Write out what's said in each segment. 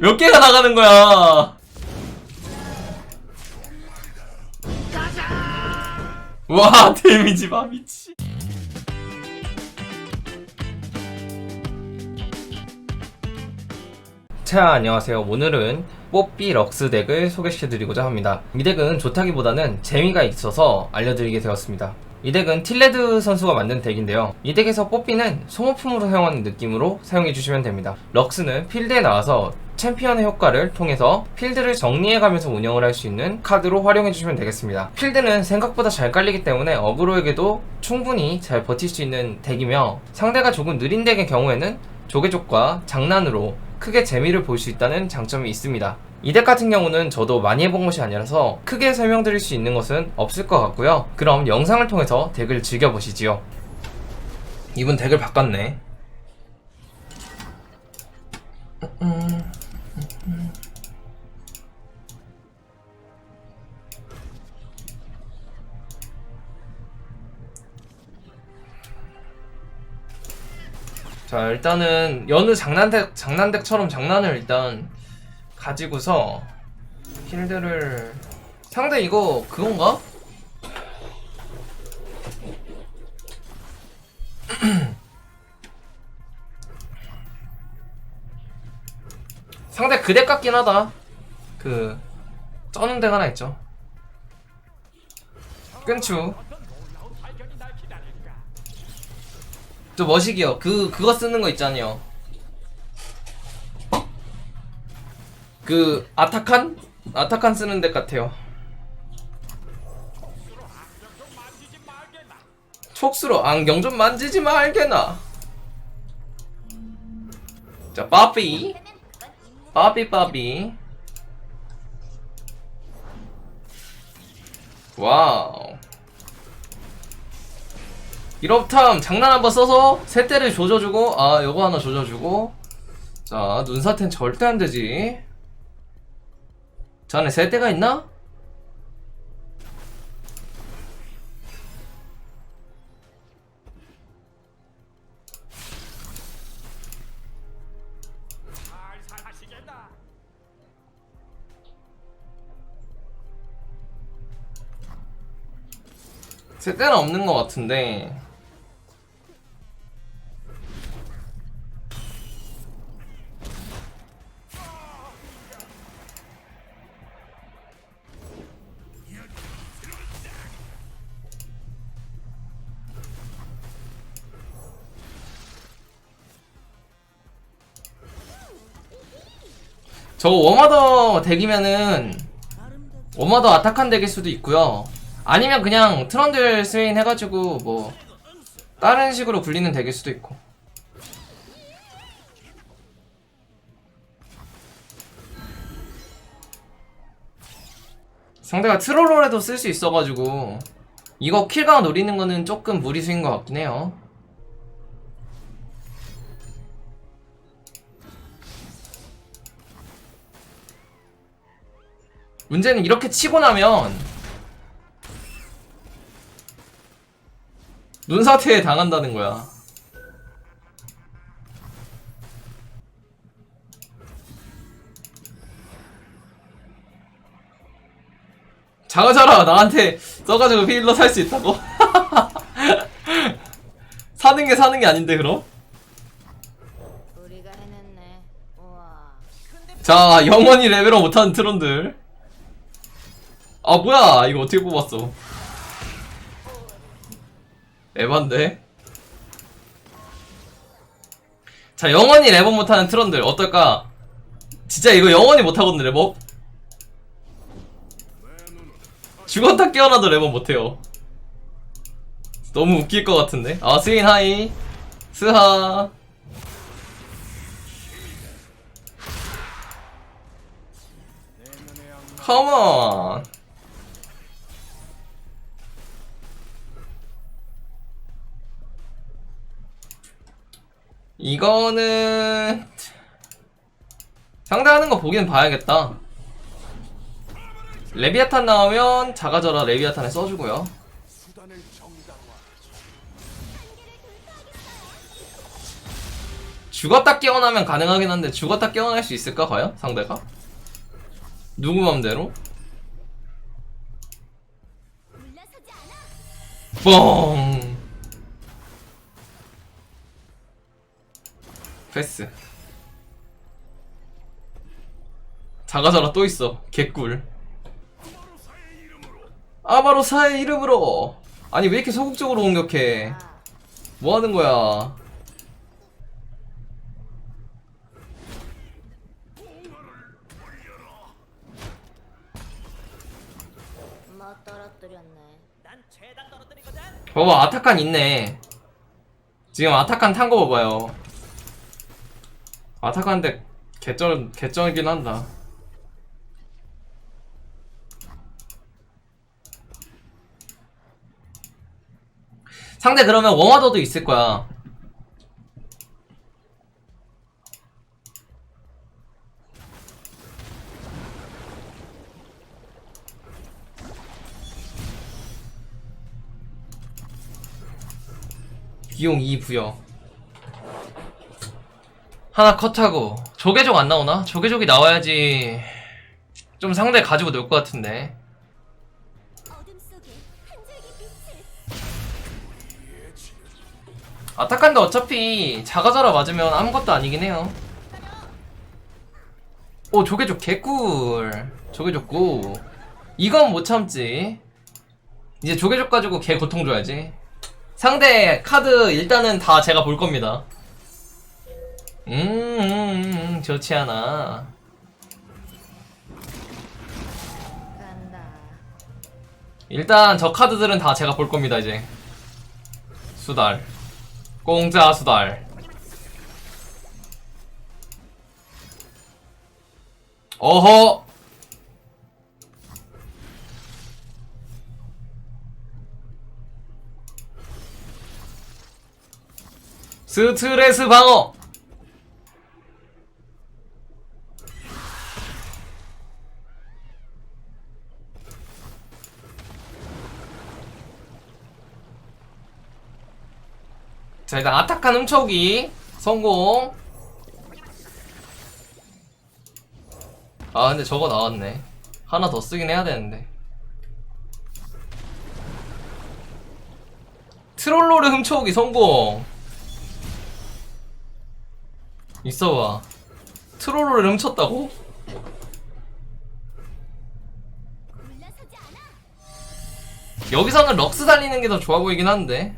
몇 개가 나가는 거야? 와 데미지 봐 미치. 자 안녕하세요 오늘은 뽀삐 럭스 덱을 소개시켜드리고자 합니다 이 덱은 좋다기보다는 재미가 있어서 알려드리게 되었습니다 이 덱은 틸레드 선수가 만든 덱인데요. 이 덱에서 뽀삐는 소모품으로 사용하는 느낌으로 사용해 주시면 됩니다. 럭스는 필드에 나와서 챔피언의 효과를 통해서 필드를 정리해가면서 운영을 할 수 있는 카드로 활용해주시면 되겠습니다. 필드는 생각보다 잘 깔리기 때문에 어그로에게도 충분히 잘 버틸 수 있는 덱이며 상대가 조금 느린 덱의 경우에는 조개족과 장난으로 크게 재미를 볼 수 있다는 장점이 있습니다. 이 덱 같은 경우는 저도 많이 해본 것이 아니라서 크게 설명드릴 수 있는 것은 없을 것 같고요. 그럼 영상을 통해서 덱을 즐겨보시지요. 이분 덱을 바꿨네. 자 일단은 여느 장난덱 장난덱처럼 장난을 일단 가지고서 필드를 상대 이거 그건가? 상대 그덱 같긴 하다. 그 쩌는 데가 하나 있죠. 끈추 저 머시기요. 그 그거 쓰는 거 있잖아요. 그 아타칸? 아타칸 쓰는 덱 같아요. 촉수로 안경 좀 만지지 말게나. 자, 빠삐. 빠삐 빠삐. 와우. 이렇담 장난 한번 써서 세 대를 조져주고 아 요거 하나 조져주고. 자 눈사태는 절대 안 되지. 자네 세 대가 있나? 세 대는 없는 것 같은데 저거 워마더 덱이면은 워마더 아타칸 덱일 수도 있고요. 아니면 그냥 트런들 스웨인 해가지고 뭐 다른 식으로 굴리는 덱일 수도 있고. 상대가 트롤롤에도 쓸 수 있어가지고 이거 킬각 노리는 거는 조금 무리수인 것 같긴 해요 문제는 이렇게 치고 나면 눈사태에 당한다는 거야. 장하자라 나한테 써가지고 힐러 살 수 있다고? 사는 게 사는 게 아닌데 그럼? 자 영원히 레벨업 못하는 트론들 아 뭐야. 이거 어떻게 뽑았어? 에반데? 자 영원히 레벨 못하는 트론들 어떨까? 진짜 이거 영원히 못하거든 레벨 죽었다 깨어나도 레벨 못해요. 너무 웃길 것 같은데? 아 스인 하이. 스하. 컴온 이거는 상대하는 거 보긴 봐야겠다. 레비아탄 나오면 작아져라 레비아탄에 써주고요. 죽었다 깨어나면 가능하긴 한데 죽었다 깨어날 수 있을까 과연? 상대가? 누구 맘대로? 뻥 패스. 자가자라 또 있어. 개꿀. 아바로사의 이름으로. 아니 왜 이렇게 소극적으로 공격해? 아, 뭐 하는 거야. 봐봐 아타칸 있네. 지금 아타칸 탄 거 봐봐요 아타칸인데 개쩔 개쩔긴 한다. 상대 그러면 웜하더도 있을 거야. 비용 2 부여 하나 컷하고 조개족 안 나오나? 조개족이 나와야지 좀 상대 가지고 놀 것 같은데. 아타칸도 어차피 자가자라 맞으면 아무것도 아니긴 해요. 오 조개족 개꿀. 조개족 고. 이건 못 참지. 이제 조개족 가지고 개 고통 줘야지. 상대 카드 일단은 다 제가 볼 겁니다 음, 음, 음 좋지 않아. 일단 저 카드들은 다 제가 볼 겁니다 이제. 수달. 공짜 수달. 어허! 스트레스 방어 자 일단 아타칸 훔쳐오기 성공. 아 근데 저거 나왔네. 하나 더 쓰긴 해야 되는데. 트롤로를 훔쳐오기 성공. 있어봐. 트롤로를 훔쳤다고? 여기서는 럭스 달리는 게 더 좋아 보이긴 한데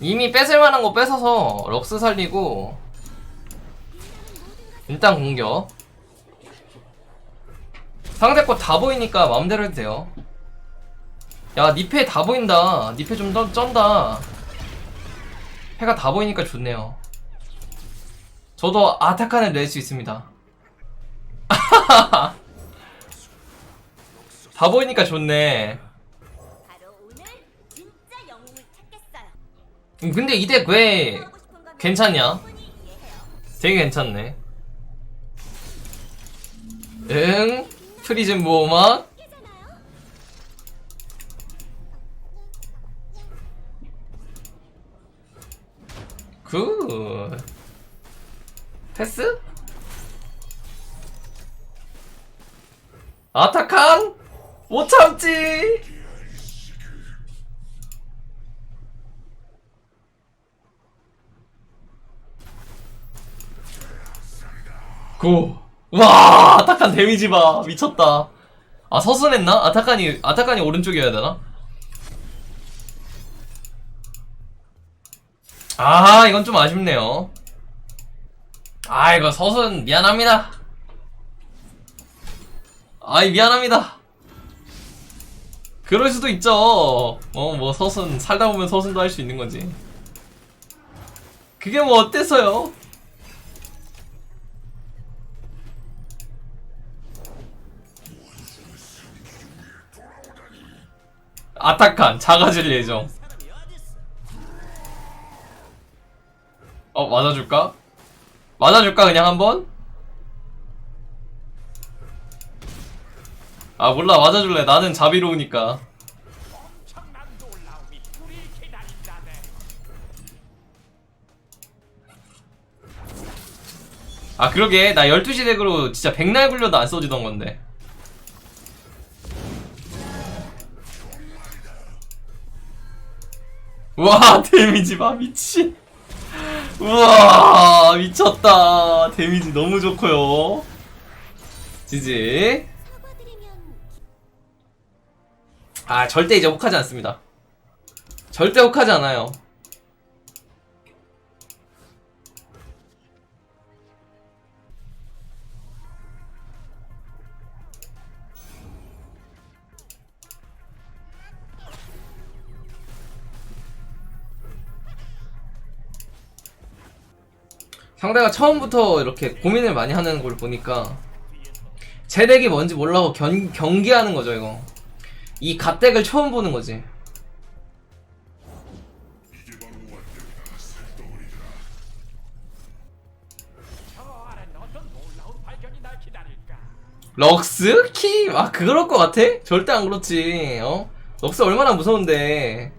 이미 뺏을 만한 거 뺏어서 럭스 살리고 일단 공격. 상대 거 다 보이니까 마음대로 해도 돼요. 야 니페 다 보인다. 니페 좀 더, 쩐다. 패가 다 보이니까 좋네요. 저도 아타칸을 낼 수 있습니다. 다 보이니까 좋네 바로 오늘 진짜 영웅을 찾겠어요. 음, 근데 이 덱 왜 괜찮냐? 되게 괜찮네. 응? 프리즘? 이게잖아요. 굿. 패스? 아타칸? 못 참지! 고. 와, 아타칸 데미지 봐. 미쳤다. 아, 서순했나? 아타칸이, 아타칸이 오른쪽이어야 되나? 아, 이건 좀 아쉽네요. 아, 이거 서순 미안합니다. 아이, 미안합니다. 그럴 수도 있죠. 어, 뭐 서순 살다 보면 서순도 할 수 있는 거지. 그게 뭐 어때서요? 아타칸 작아질 예정. 어 맞아줄까? 맞아줄까 그냥 한번? 아 몰라 맞아줄래. 나는 자비로우니까. 아 그러게. 나 12시 덱으로 진짜 백날 굴려도 안 써지던 건데. 와 데미지 봐 미친. 우와 미쳤다. 데미지 너무 좋고요. 지지. 아 절대 이제 혹하지 않습니다. 절대 혹하지 않아요 상대가 처음부터 이렇게 고민을 많이 하는 걸 보니까 제 덱이 뭔지 몰라고 견, 경기하는 거죠 이거 이 갓덱을 처음 보는 거지 럭스? 키? 아 그럴 것 같아? 절대 안 그렇지 어? 럭스 얼마나 무서운데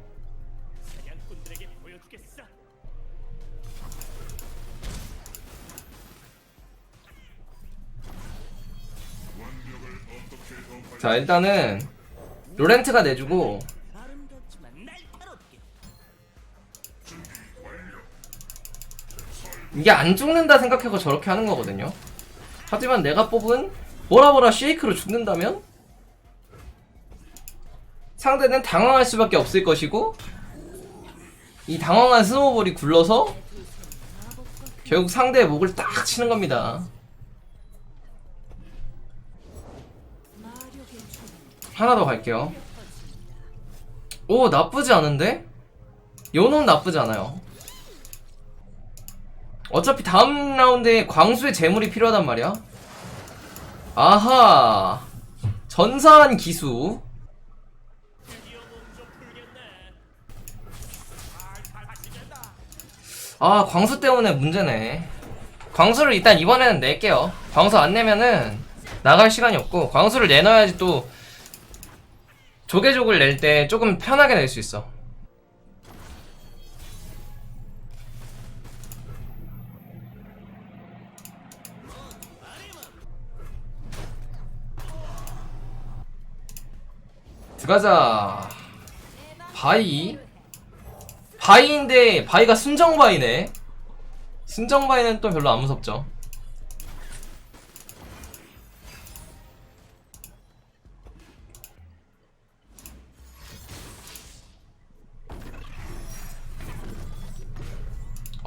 자 일단은 로렌트가 내주고 이게 안 죽는다 생각하고 저렇게 하는 거거든요. 하지만 내가 뽑은 보라보라 쉐이크로 죽는다면 상대는 당황할 수밖에 없을 것이고 이 당황한 스노볼이 굴러서 결국 상대의 목을 딱 치는 겁니다 하나 더 갈게요. 오 나쁘지 않은데? 요놈 나쁘지 않아요. 어차피 다음 라운드에 광수의 재물이 필요하단 말이야. 아하. 전사한 기수. 아 광수 때문에 문제네. 광수를 일단 이번에는 낼게요. 광수 안 내면은 나갈 시간이 없고 광수를 내놔야지 또 조개족을 낼 때 조금 편하게 낼 수 있어. 들어가자. 바이. 바이인데 바이가 순정바이네. 순정바이는 또 별로 안 무섭죠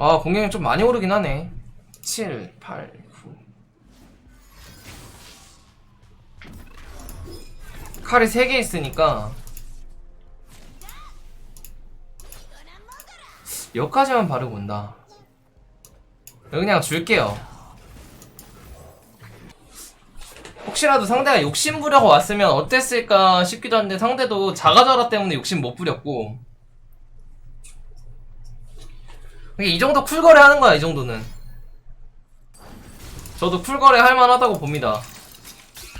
아 공격이 좀 많이 오르긴 하네. 7, 8, 9 칼이 3개 있으니까. 여기까지만 바르고 온다. 그냥 줄게요. 혹시라도 상대가 욕심 부려고 왔으면 어땠을까 싶기도 한데 상대도 자가자라 때문에 욕심 못 부렸고 이게 이 정도 쿨거래 하는 거야 이 정도는. 저도 쿨거래 할만하다고 봅니다.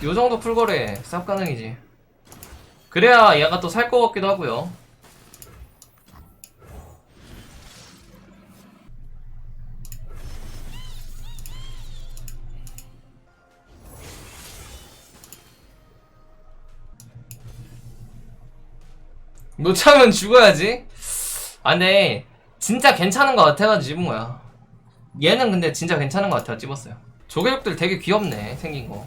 요 정도 쿨거래 쌉 가능이지. 그래야 얘가 또 살 것 같기도 하고요. 놓자면 죽어야지. 아 근데 진짜 괜찮은 것 같아가지고 집은 거야. 얘는 근데 진짜 괜찮은 것 같아 집었어요. 조개육들 되게 귀엽네 생긴 거.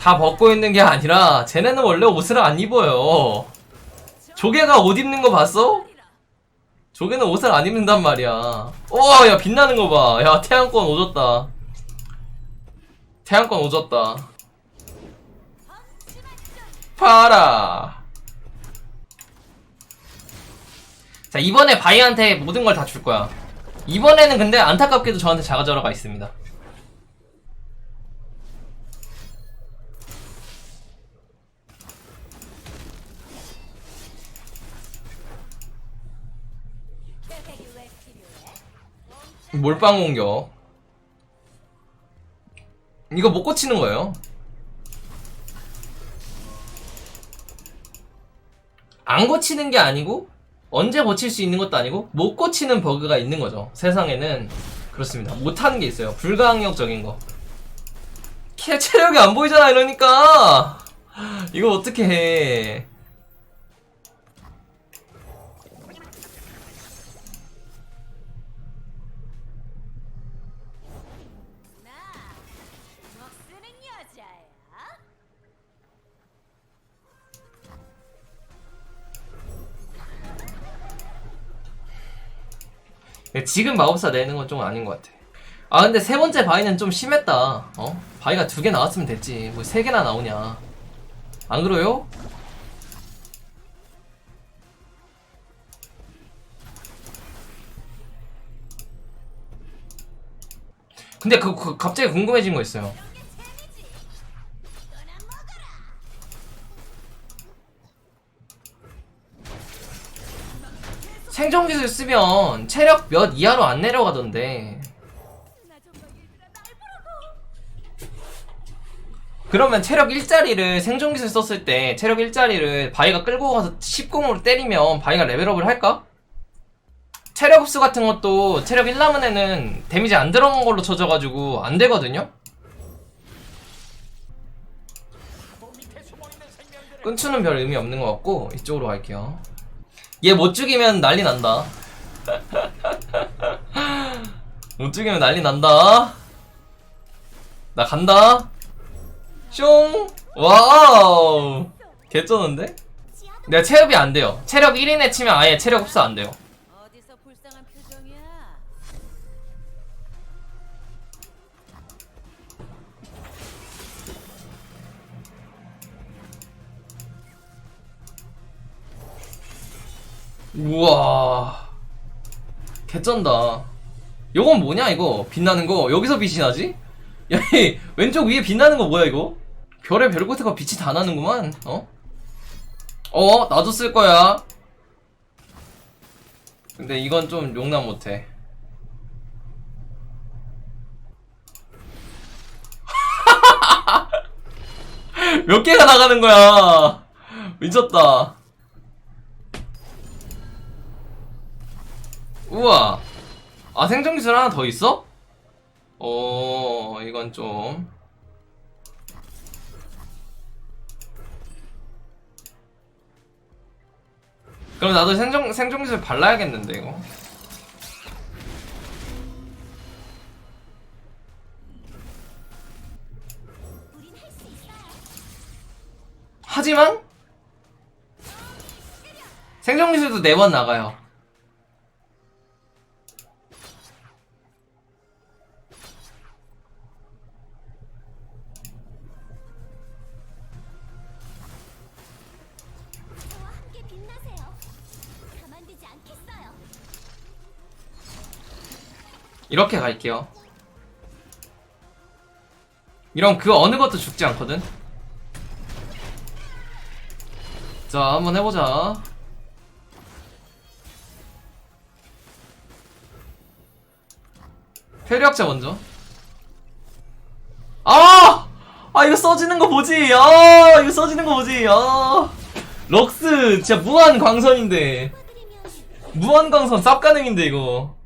다 벗고 있는 게 아니라 쟤네는 원래 옷을 안 입어요. 조개가 옷 입는 거 봤어? 조개는 옷을 안 입는단 말이야. 우와 야 빛나는 거 봐 야 태양권 오졌다 태양권 오졌다. 파라. 자 이번에 바이한테 모든 걸 다 줄 거야. 이번에는 근데 안타깝게도 저한테 자가저라가 있습니다? 몰빵 공격 이거 못 고치는 거예요 안 고치는 게 아니고 언제 고칠 수 있는 것도 아니고 못 고치는 버그가 있는 거죠. 세상에는 그렇습니다. 못 하는 게 있어요. 불가항력적인 거. 캐 체력이 안 보이잖아 이러니까 이거 어떻게 해? 지금 마법사 내는 건 좀 아닌 것 같아. 아 근데 세 번째 바위는 좀 심했다. 어? 바위가 두 개 나왔으면 됐지. 뭐 세 개나 나오냐? 안 그래요? 근데 그, 그 갑자기 궁금해진 거 있어요. 생존 기술 쓰면 체력 몇 이하로 안 내려가던데. 그러면 체력 1짜리를 생존 기술 썼을 때 체력 1짜리를 바위가 끌고 가서 10공으로 때리면 바위가 레벨업을 할까? 체력 흡수 같은 것도 체력 1 남은 애는 데미지 안 들어간 걸로 쳐져가지고 안 되거든요? 끊추는 별 의미 없는 것 같고 이쪽으로 갈게요 얘 못 죽이면 난리 난다. 못 죽이면 난리 난다. 나 간다. 숑 와우. 개쩌는데? 내가 체력이 안 돼요. 체력 1인에 치면 아예 체력 흡수 안 돼요 우와. 개쩐다. 요건 뭐냐 이거? 빛나는 거? 여기서 빛이 나지? 야 이 왼쪽 위에 빛나는 거 뭐야 이거? 별의 별 끝에가 빛이 다 나는구만 어? 어 나도 쓸 거야. 근데 이건 좀 용납 못해. 몇 개가 나가는 거야? 미쳤다 우와. 아, 생존 기술 하나 더 있어? 어, 이건 좀. 그럼 나도 생존, 생존 기술 발라야겠는데, 이거. 하지만, 생존 기술도 네 번 나가요. 이렇게 갈게요. 이런 그 어느 것도 죽지 않거든. 자, 한번 해보자. 회력자 먼저. 아! 아, 이거 써지는 거 보지? 아, 이거 써지는 거 보지? 아. 럭스, 진짜 무한 광선인데. 무한 광선 쌉 가능인데, 이거.